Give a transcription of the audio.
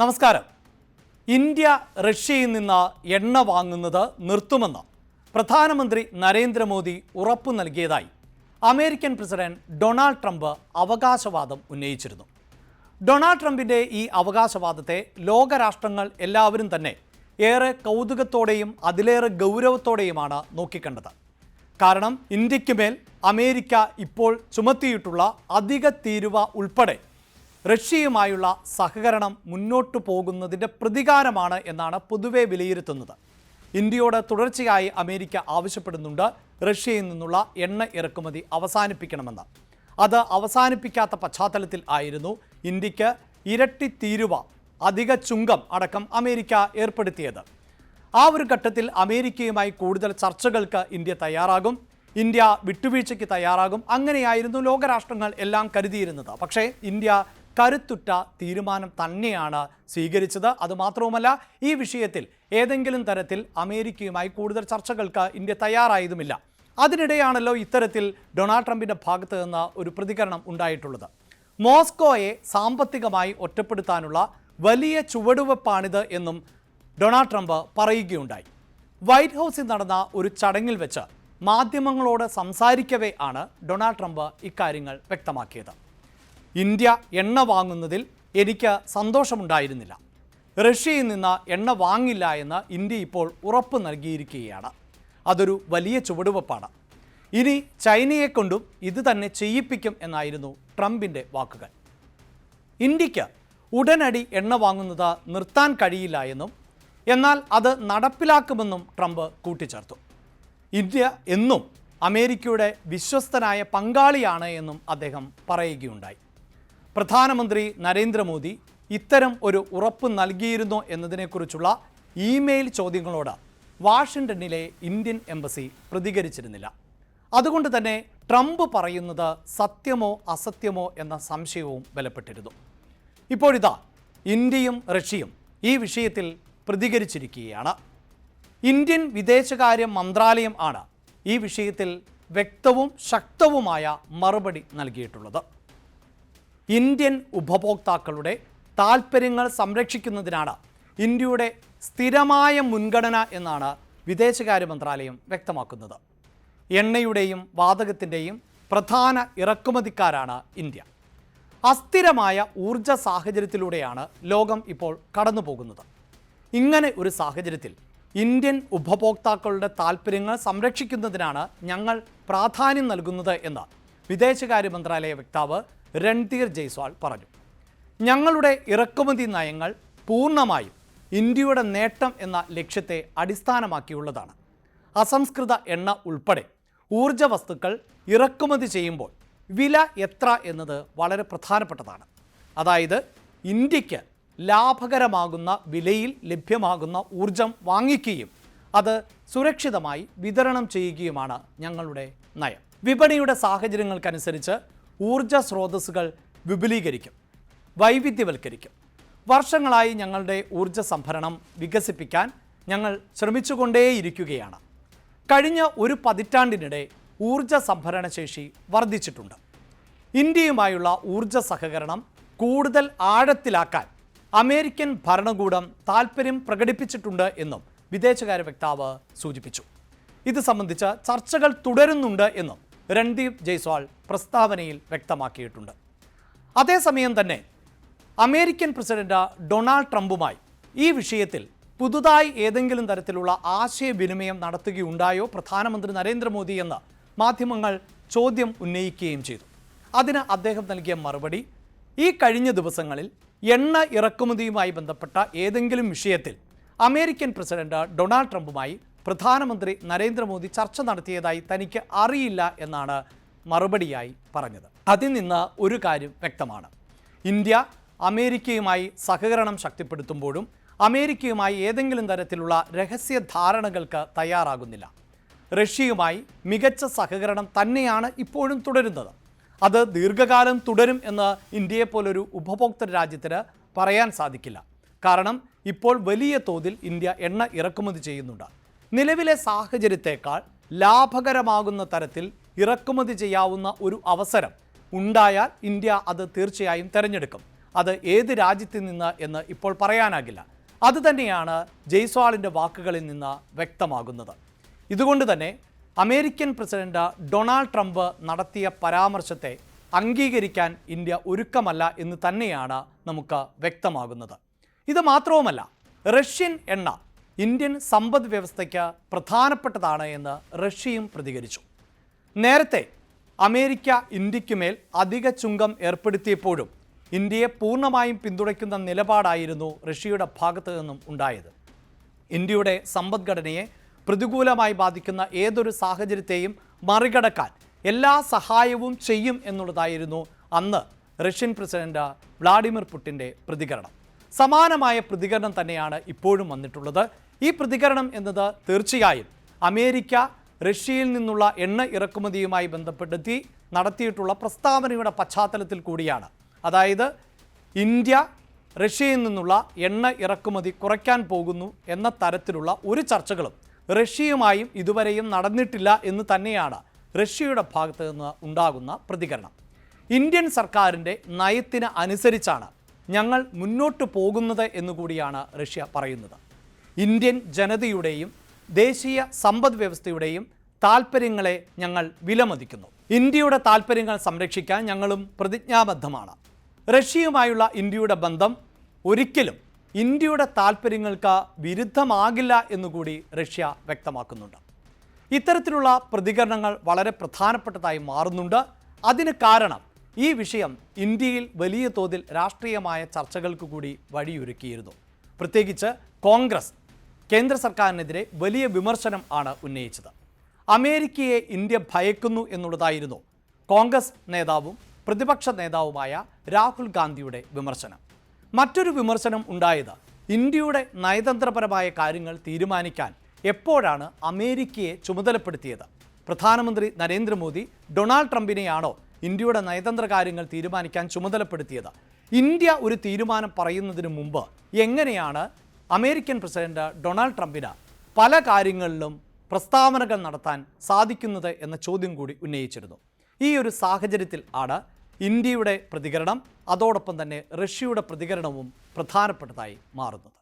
നമസ്കാരം. ഇന്ത്യ റഷ്യയിൽ നിന്ന് എണ്ണ വാങ്ങുന്നത് നിർത്തുമെന്ന് പ്രധാനമന്ത്രി നരേന്ദ്രമോദി ഉറപ്പു നൽകിയതായി അമേരിക്കൻ പ്രസിഡന്റ് ഡൊണാൾഡ് ട്രംപ് അവകാശവാദം ഉന്നയിച്ചിരുന്നു. ഡൊണാൾഡ് ട്രംപിന്റെ ഈ അവകാശവാദത്തെ ലോകരാഷ്ട്രങ്ങൾ എല്ലാവരും തന്നെ ഏറെ കൗതുകത്തോടെയും അതിലേറെ ഗൗരവത്തോടെയുമാണ് നോക്കിക്കണ്ടത്. കാരണം ഇന്ത്യയ്ക്ക് മേൽ അമേരിക്ക ഇപ്പോൾ ചുമത്തിയിട്ടുള്ള അധിക തീരുവ ഉൾപ്പെടെ റഷ്യയുമായുള്ള സഹകരണം മുന്നോട്ടു പോകുന്നതിന്റെ പ്രതികാരമാണ് എന്നാണ് പൊതുവെ വിലയിരുത്തുന്നത്. ഇന്ത്യയോട് തുടർച്ചയായി അമേരിക്ക ആവശ്യപ്പെടുന്നുണ്ട് റഷ്യയിൽ നിന്നുള്ള എണ്ണ ഇറക്കുമതി അവസാനിപ്പിക്കണമെന്ന്. അത് അവസാനിപ്പിക്കാത്ത പശ്ചാത്തലത്തിൽ ആയിരുന്നു ഇന്ത്യയ്ക്ക് ഇരട്ടി തീരുവ അധിക ചുങ്കം അടക്കം അമേരിക്ക ഏർപ്പെടുത്തിയത്. ആ ഒരു ഘട്ടത്തിൽ അമേരിക്കയുമായി കൂടുതൽ ചർച്ചകൾക്ക് ഇന്ത്യ തയ്യാറാകും. ഇന്ത്യ വിട്ടുവീഴ്ചയ്ക്ക് തയ്യാറാകും. അങ്ങനെയായിരുന്നു ലോകരാഷ്ട്രങ്ങൾ എല്ലാം കരുതിയിരുന്നത്. പക്ഷേ ഇന്ത്യ കരുത്തുറ്റ തീരുമാനം തന്നെയാണ് സ്വീകരിച്ചത്. അതുമാത്രവുമല്ല ഈ വിഷയത്തിൽ ഏതെങ്കിലും തരത്തിൽ അമേരിക്കയുമായി കൂടുതൽ ചർച്ചകൾക്ക് ഇന്ത്യ തയ്യാറായതുമില്ല. അതിനിടെയാണല്ലോ ഇത്തരത്തിൽ ഡൊണാൾഡ് ട്രംപിന്റെ ഭാഗത്ത് നിന്ന് ഒരു പ്രതികരണം ഉണ്ടായിട്ടുള്ളത്. മോസ്കോയെ സാമ്പത്തികമായി ഒറ്റപ്പെടുത്താനുള്ള വലിയ ചുവടുവെപ്പാണിത് എന്നും ഡൊണാൾഡ് ട്രംപ് പറയുകയുണ്ടായി. വൈറ്റ് ഹൗസിൽ നടന്ന ഒരു ചടങ്ങിൽ വെച്ച് മാധ്യമങ്ങളോട് സംസാരിക്കവേ ആണ് ഡൊണാൾഡ് ട്രംപ് ഇക്കാര്യങ്ങൾ വ്യക്തമാക്കിയത്. ഇന്ത്യ എണ്ണ വാങ്ങുന്നതിൽ എനിക്ക് സന്തോഷമുണ്ടായിരുന്നില്ല. റഷ്യയിൽ നിന്ന് എണ്ണ വാങ്ങില്ല എന്ന് ഇന്ത്യ ഇപ്പോൾ ഉറപ്പ് നൽകിയിരിക്കുകയാണ്. അതൊരു വലിയ ചുവടുവെപ്പാണ്. ഇനി ചൈനയെ കൊണ്ടും ഇത് തന്നെ ചെയ്യിപ്പിക്കും എന്നായിരുന്നു ട്രംപിന്റെ വാക്കുകൾ. ഇന്ത്യയ്ക്ക് ഉടനടി എണ്ണ വാങ്ങുന്നത് നിർത്താൻ കഴിയില്ല എന്നും എന്നാൽ അത് നടപ്പിലാക്കുമെന്നും ട്രംപ് കൂട്ടിച്ചേർത്തു. ഇന്ത്യ എന്നും അമേരിക്കയുടെ വിശ്വസ്തനായ പങ്കാളിയാണ് എന്നും അദ്ദേഹം പറയുകയുണ്ടായി. പ്രധാനമന്ത്രി നരേന്ദ്രമോദി ഇത്തരം ഒരു ഉറപ്പ് നൽകിയിരുന്നോ എന്നതിനെക്കുറിച്ചുള്ള ഇമെയിൽ ചോദ്യങ്ങളോട് വാഷിംഗ്ടണിലെ ഇന്ത്യൻ എംബസി പ്രതികരിച്ചിരുന്നില്ല. അതുകൊണ്ട് തന്നെ ട്രംപ് പറയുന്നത് സത്യമോ അസത്യമോ എന്ന സംശയവും ബലപ്പെട്ടിരുന്നു. ഇപ്പോഴിതാ ഇന്ത്യയും റഷ്യയും ഈ വിഷയത്തിൽ പ്രതികരിച്ചിരിക്കുകയാണ്. ഇന്ത്യൻ വിദേശകാര്യ മന്ത്രാലയം ആണ് ഈ വിഷയത്തിൽ വ്യക്തവും ശക്തവുമായ മറുപടി നൽകിയിട്ടുള്ളത്. ഇന്ത്യൻ ഉപഭോക്താക്കളുടെ താൽപ്പര്യങ്ങൾ സംരക്ഷിക്കുന്നതിനാണ് ഇന്ത്യയുടെ സ്ഥിരമായ മുൻഗണന എന്നാണ് വിദേശകാര്യ മന്ത്രാലയം വ്യക്തമാക്കുന്നത്. എണ്ണയുടെയും വാതകത്തിന്റെയും പ്രധാന ഇറക്കുമതിക്കാരാണ് ഇന്ത്യ. അസ്ഥിരമായ ഊർജ സാഹചര്യത്തിലൂടെയാണ് ലോകം ഇപ്പോൾ കടന്നു പോകുന്നത് ഇങ്ങനെ ഒരു സാഹചര്യത്തിൽ ഇന്ത്യൻ ഉപഭോക്താക്കളുടെ താൽപ്പര്യങ്ങൾ സംരക്ഷിക്കുന്നതിനാണ് ഞങ്ങൾ പ്രാധാന്യം നൽകുന്നത് എന്ന് വിദേശകാര്യ മന്ത്രാലയ വക്താവ് രൺധീർ ജയ്സ്വാൾ പറഞ്ഞു. ഞങ്ങളുടെ ഇറക്കുമതി നയങ്ങൾ പൂർണമായും ഇന്ത്യയുടെ നേട്ടം എന്ന ലക്ഷ്യത്തെ അടിസ്ഥാനമാക്കിയുള്ളതാണ്. അസംസ്കൃത എണ്ണ ഉൾപ്പെടെ ഊർജ വസ്തുക്കൾ ഇറക്കുമതി ചെയ്യുമ്പോൾ വില എത്ര എന്നത് വളരെ പ്രധാനപ്പെട്ടതാണ്. അതായത് ഇന്ത്യയ്ക്ക് ലാഭകരമാകുന്ന വിലയിൽ ലഭ്യമാകുന്ന ഊർജം വാങ്ങിക്കുകയും അത് സുരക്ഷിതമായി വിതരണം ചെയ്യുകയുമാണ് ഞങ്ങളുടെ നയം. വിപണിയുടെ സാഹചര്യങ്ങൾക്കനുസരിച്ച് ഊർജ സ്രോതസ്സുകൾ വിപുലീകരിക്കും വൈവിധ്യവൽക്കരിക്കും. വർഷങ്ങളായി ഞങ്ങളുടെ ഊർജ സംഭരണം വികസിപ്പിക്കാൻ ഞങ്ങൾ ശ്രമിച്ചുകൊണ്ടേയിരിക്കുകയാണ്. കഴിഞ്ഞ ഒരു പതിറ്റാണ്ടിനിടെ ഊർജ സംഭരണശേഷി വർദ്ധിച്ചിട്ടുണ്ട്. ഇന്ത്യയുമായുള്ള ഊർജ സഹകരണം കൂടുതൽ ആഴത്തിലാക്കാൻ അമേരിക്കൻ ഭരണകൂടം താൽപ്പര്യം പ്രകടിപ്പിച്ചിട്ടുണ്ട് എന്നും വിദേശകാര്യ വക്താവ് സൂചിപ്പിച്ചു. ഇത് സംബന്ധിച്ച് ചർച്ചകൾ തുടരുന്നുണ്ട് എന്നും രൺദീപ് ജയ്സ്വാൾ പ്രസ്താവനയിൽ വ്യക്തമാക്കിയിട്ടുണ്ട്. അതേസമയം തന്നെ അമേരിക്കൻ പ്രസിഡന്റ് ഡൊണാൾഡ് ട്രംപുമായി ഈ വിഷയത്തിൽ പുതുതായി ഏതെങ്കിലും തരത്തിലുള്ള ആശയവിനിമയം നടത്തുകയുണ്ടായോ? പ്രധാനമന്ത്രി നരേന്ദ്രമോദി എന്ന് മാധ്യമങ്ങൾ ചോദ്യം ഉന്നയിക്കുകയും ചെയ്തു. അതിന് അദ്ദേഹം നൽകിയ മറുപടി ഈ കഴിഞ്ഞ ദിവസങ്ങളിൽ എണ്ണ ഇറക്കുമതിയുമായി ബന്ധപ്പെട്ട ഏതെങ്കിലും വിഷയത്തിൽ അമേരിക്കൻ പ്രസിഡന്റ് ഡൊണാൾഡ് ട്രംപുമായി പ്രധാനമന്ത്രി നരേന്ദ്രമോദി ചർച്ച നടത്തിയതായി തനിക്ക് അറിയില്ല എന്നാണ് മറുപടിയായി പറഞ്ഞത്. അതിൽ നിന്ന് ഒരു കാര്യം വ്യക്തമാണ്. ഇന്ത്യ അമേരിക്കയുമായി സഹകരണം ശക്തിപ്പെടുത്തുമ്പോഴും അമേരിക്കയുമായി ഏതെങ്കിലും തരത്തിലുള്ള രഹസ്യ ധാരണകൾക്ക് തയ്യാറാകുന്നില്ല. റഷ്യയുമായി മികച്ച സഹകരണം തന്നെയാണ് ഇപ്പോഴും തുടരുന്നത്. അത് ദീർഘകാലം തുടരും എന്ന് ഇന്ത്യയെപ്പോലൊരു ഉപഭോക്തൃ രാജ്യത്തിന് പറയാൻ സാധിക്കില്ല. കാരണം ഇപ്പോൾ വലിയ തോതിൽ ഇന്ത്യ എണ്ണ ഇറക്കുമതി ചെയ്യുന്നുണ്ട്. നിലവിലെ സാഹചര്യത്തേക്കാൾ ലാഭകരമാകുന്ന തരത്തിൽ ഇറക്കുമതി ചെയ്യാവുന്ന ഒരു അവസരം ഉണ്ടായാൽ ഇന്ത്യ അത് തീർച്ചയായും തിരഞ്ഞെടുക്കും. അത് ഏത് രാജ്യത്തിൽ നിന്ന് എന്ന് ഇപ്പോൾ പറയാനാകില്ല. അതുതന്നെയാണ് ജയ്സ്വാളിന്റെ വാക്കുകളിൽ നിന്ന് വ്യക്തമാകുന്നത്. ഇതുകൊണ്ട് തന്നെ അമേരിക്കൻ പ്രസിഡന്റ് ഡൊണാൾഡ് ട്രംപ് നടത്തിയ പരാമർശത്തെ അംഗീകരിക്കാൻ ഇന്ത്യ ഒരുക്കമല്ല എന്ന് തന്നെയാണ് നമുക്ക് വ്യക്തമാകുന്നത്. ഇത് മാത്രവുമല്ല റഷ്യൻ എണ്ണ ഇന്ത്യൻ സമ്പദ് വ്യവസ്ഥയ്ക്ക് പ്രധാനപ്പെട്ടതാണ് എന്ന് റഷ്യയും പ്രതികരിച്ചു. നേരത്തെ അമേരിക്ക ഇന്ത്യക്കുമേൽ അധിക ചുങ്കം ഏർപ്പെടുത്തിയപ്പോഴും ഇന്ത്യയെ പൂർണമായും പിന്തുണയ്ക്കുന്ന നിലപാടായിരുന്നു റഷ്യയുടെ ഭാഗത്തു നിന്നും ഉണ്ടായത്. ഇന്ത്യയുടെ സമ്പദ്ഘടനയെ പ്രതികൂലമായി ബാധിക്കുന്ന ഏതൊരു സാഹചര്യത്തെയും മറികടക്കാൻ എല്ലാ സഹായവും ചെയ്യും എന്നുള്ളതായിരുന്നു അന്ന് റഷ്യൻ പ്രസിഡന്റ് വ്ളാഡിമിർ പുടിന്റെ പ്രതികരണം. സമാനമായ പ്രതികരണം തന്നെയാണ് ഇപ്പോഴും വന്നിട്ടുള്ളത്. ഈ പ്രതികരണം എന്നത് തീർച്ചയായും അമേരിക്ക റഷ്യയിൽ നിന്നുള്ള എണ്ണ ഇറക്കുമതിയുമായി ബന്ധപ്പെടുത്തി നടത്തിയിട്ടുള്ള പ്രസ്താവനയുടെ പശ്ചാത്തലത്തിൽ കൂടിയാണ്. അതായത് ഇന്ത്യ റഷ്യയിൽ നിന്നുള്ള എണ്ണ ഇറക്കുമതി കുറയ്ക്കാൻ പോകുന്നു എന്ന തരത്തിലുള്ള ഒരു ചർച്ചകളും റഷ്യയുമായും ഇതുവരെയും നടന്നിട്ടില്ല എന്ന് തന്നെയാണ് റഷ്യയുടെ ഭാഗത്ത് നിന്ന് ഉണ്ടാകുന്ന പ്രതികരണം. ഇന്ത്യൻ സർക്കാരിന്റെ നയത്തിന് അനുസരിച്ചാണ് ഞങ്ങൾ മുന്നോട്ട് പോകുന്നത് എന്നുകൂടിയാണ് റഷ്യ പറയുന്നത്. ഇന്ത്യൻ ജനതയുടെയും ദേശീയ സമ്പദ് വ്യവസ്ഥയുടെയും താൽപ്പര്യങ്ങളെ ഞങ്ങൾ വിലമതിക്കുന്നു. ഇന്ത്യയുടെ താൽപ്പര്യങ്ങൾ സംരക്ഷിക്കാൻ ഞങ്ങളും പ്രതിജ്ഞാബദ്ധമാണ്. റഷ്യയുമായുള്ള ഇന്ത്യയുടെ ബന്ധം ഒരിക്കലും ഇന്ത്യയുടെ താൽപ്പര്യങ്ങൾക്ക് വിരുദ്ധമാകില്ല എന്നുകൂടി റഷ്യ വ്യക്തമാക്കുന്നുണ്ട്. ഇത്തരത്തിലുള്ള പ്രതികരണങ്ങൾ വളരെ പ്രധാനപ്പെട്ടതായി മാറുന്നുണ്ട്. അതിന് കാരണം ഈ വിഷയം ഇന്ത്യയിൽ വലിയ തോതിൽ രാഷ്ട്രീയമായ ചർച്ചകൾക്ക് കൂടി വഴിയൊരുക്കിയിരുന്നു. പ്രത്യേകിച്ച് കോൺഗ്രസ് കേന്ദ്ര സർക്കാരിനെതിരെ വലിയ വിമർശനം ആണ് ഉന്നയിച്ചത്. അമേരിക്കയെ ഇന്ത്യ ഭയക്കുന്നു എന്നുള്ളതായിരുന്നു കോൺഗ്രസ് നേതാവും പ്രതിപക്ഷ നേതാവുമായ രാഹുൽ ഗാന്ധിയുടെ വിമർശനം. മറ്റൊരു വിമർശനം ഉണ്ടായത് ഇന്ത്യയുടെ നയതന്ത്രപരമായ കാര്യങ്ങൾ തീരുമാനിക്കാൻ എപ്പോഴാണ് അമേരിക്കയെ ചുമതലപ്പെടുത്തിയത്? പ്രധാനമന്ത്രി നരേന്ദ്രമോദി ഡൊണാൾഡ് ട്രംപിനെയാണോ ഇന്ത്യയുടെ നയതന്ത്ര കാര്യങ്ങൾ തീരുമാനിക്കാൻ ചുമതലപ്പെടുത്തിയത്? ഇന്ത്യ ഒരു തീരുമാനം പറയുന്നതിന് മുമ്പ് എങ്ങനെയാണ് അമേരിക്കൻ പ്രസിഡന്റ് ഡൊണാൾഡ് ട്രംപിന് പല കാര്യങ്ങളിലും പ്രസ്താവനകൾ നടത്താൻ സാധിക്കുന്നത് എന്ന ചോദ്യം കൂടി ഉന്നയിച്ചിരുന്നു. ഈ ഒരു സാഹചര്യത്തിൽ ആണ് ഇന്ത്യയുടെ പ്രതികരണം അതോടൊപ്പം തന്നെ റഷ്യയുടെ പ്രതികരണവും പ്രധാനപ്പെട്ടതായി മാറുന്നത്.